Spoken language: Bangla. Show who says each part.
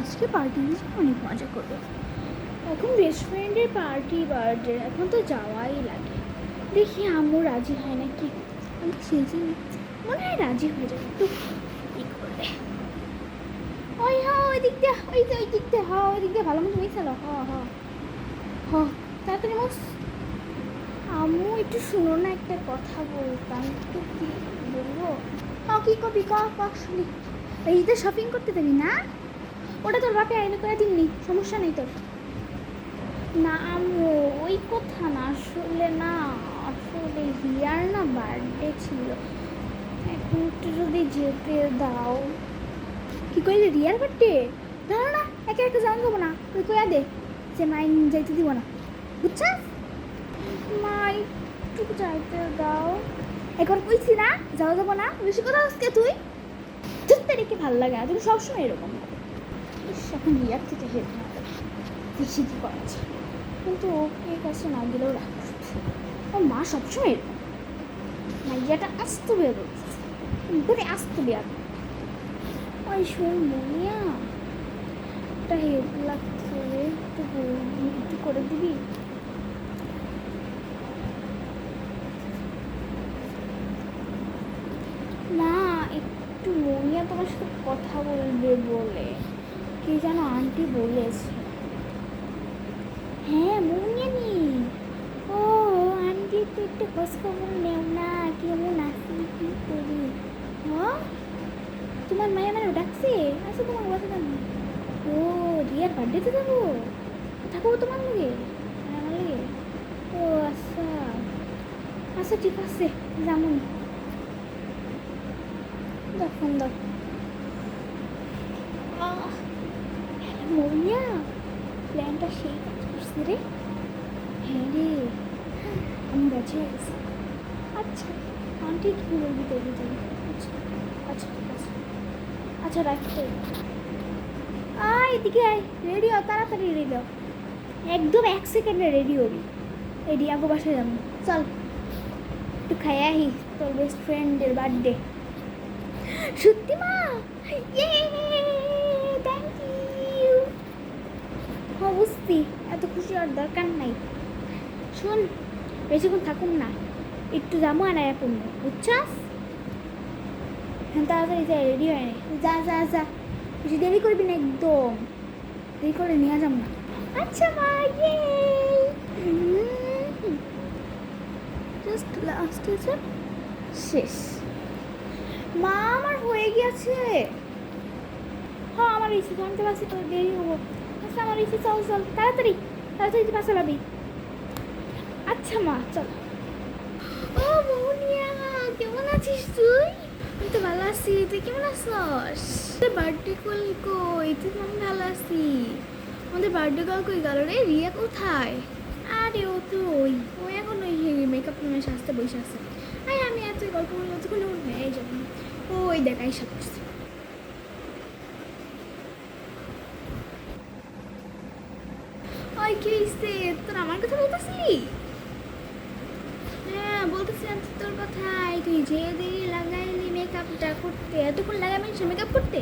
Speaker 1: আজকে পার্টি অনেক মজা করব। এখন বেস্ট ফ্রেন্ডের পার্টি বার্থডে এখন তো যাওয়াই লাগে। দেখি আম্মু রাজি হয় নাকি? আমি সেজে নিই। মনে হয় রাজি হয়ে যাবে। একটু ই করবে। ওই হ, ওই দিক দিয়ে, ওই যে ওই দিক দিয়ে, হ, ওই দিক দিয়ে, ভালো মতো মিশালো হ হ। হ, তাড়াতাড়ি মোস আম্মু একটু শুনো না একটা কথা বলতাম, একটু কি বলব? হ, কি কবি? ক ক, শুনি। এই ঈদে শপিং করতে দেবি না? ওটা তোর বাপে আইনে করে দিননি, সমস্যা নেই তোর। না ওই কথা না, আসলে না, আসলে হিয়ার না বার্থডে ছিল। এখন একটু যদি যেতে দাও। কি কইলে, রিয়ার বার্থডে? দাঁড়া না, একে একে যাওয়া যাব না, তুই কইয়া দে যে মাই যাইতে দিব না। বুঝছাস? মা, একটু যাইতে দাও। এখন কইছি না, যাওয়া যাব না। বেশি কথা আজকে তুই? তুই তারিখে ভালো লাগে না তুমি সবসময় এরকম। এখন রিয়ার থেকে হেড না বেশি কি করাচ্ছে কিন্তু ওকে কাছে না গেলেও রাগ ওর মা সবসময় এরকম। মাইয়াটা আস্ত বের ঘুরে আস্ত বের ওই শোন মনিয়া একটা হেড লাগছে। একটু একটু করে দিবি? না একটু মনিয়া তোমার সাথে কথা বলবে বলে। কি যেন আন্টি বলেছে। হ্যাঁ মনিয়ানি ও, আন্টি তো একটু খোঁজ খবর নেও না, কেমন আছি, কি করি? হ্যাঁ তোমার মায়ের মানে ডাকছে? আচ্ছা তোমার কথা জানো ও রিয়ার বার্থডেতে যাব থাকব তোমার লগে আমার লগে ও আচ্ছা। আচ্ছা ঠিক আছে যেমন দাও ফোন দাও আহ, মনিয়া প্ল্যানটা সেই কাজ করছে রে। হ্যাঁ রে। আমি বেঁচে গেছি আচ্ছা আন্টি কি বলবি দেখবি তুই আচ্ছা আচ্ছা ঠিক আছে। আচ্ছা রাখতে আয়, এদিকে আয়। রেডি হ, তাড়াতাড়ি রেডি হ। একদম এক সেকেন্ডে রেডি হবি। এই রিয়াগো বাসায় যাব। চল, একটু খাই আহি তোর বেস্ট ফ্রেন্ডের বার্থডে সত্যি মা? বুঝছি এত খুশি হওয়ার দরকার নাই। শোন, বেশিক্ষণ থাকুন না, একটু যাব আর এখন বুঝছাস? হ্যাঁ তাড়াতাড়ি যা রেডি হয় নে। যা যা যা, বেশি দেরি করবি না একদম। দেরি করে নিয়ে যাব না। আচ্ছা মা ইয়ে জাস্ট লাস্ট হয়েছে শেষ। মা, আমার হয়ে গিয়েছে। হ্যাঁ আমার ইচ্ছে, জানতে পারছি তো দেরি হব ইচ্ছে চল চল, তাড়াতাড়ি তাড়াতাড়ি তুই পাশে লাবি আচ্ছা মা, চল। ও মৌনিয়া, কেমন আছিস তুই? আমি তো ভালো আছি, তুই কেমন আছিস? বার্থডে কল কই? তুই আমি ভালো আছি। আমাদের বার্থডে কল কই গেল রে? রিয়া কোথায়? আরে ও তো ওই, ও এখন ওই মেকআপ রুমে সাজতে বসে আছে। আরে আমি এত গল্প বলে যতক্ষণ ওর হয়ে যাবে ওই দেখাই সব করছে ওই কি তোর আমার কথা বলতেছিলি? হ্যাঁ বলতেছিলাম তোর কথাই তুই যে দেরি লাগাইলি মেকআপটা করতে, এতক্ষণ মানুষের মেকআপ করতে?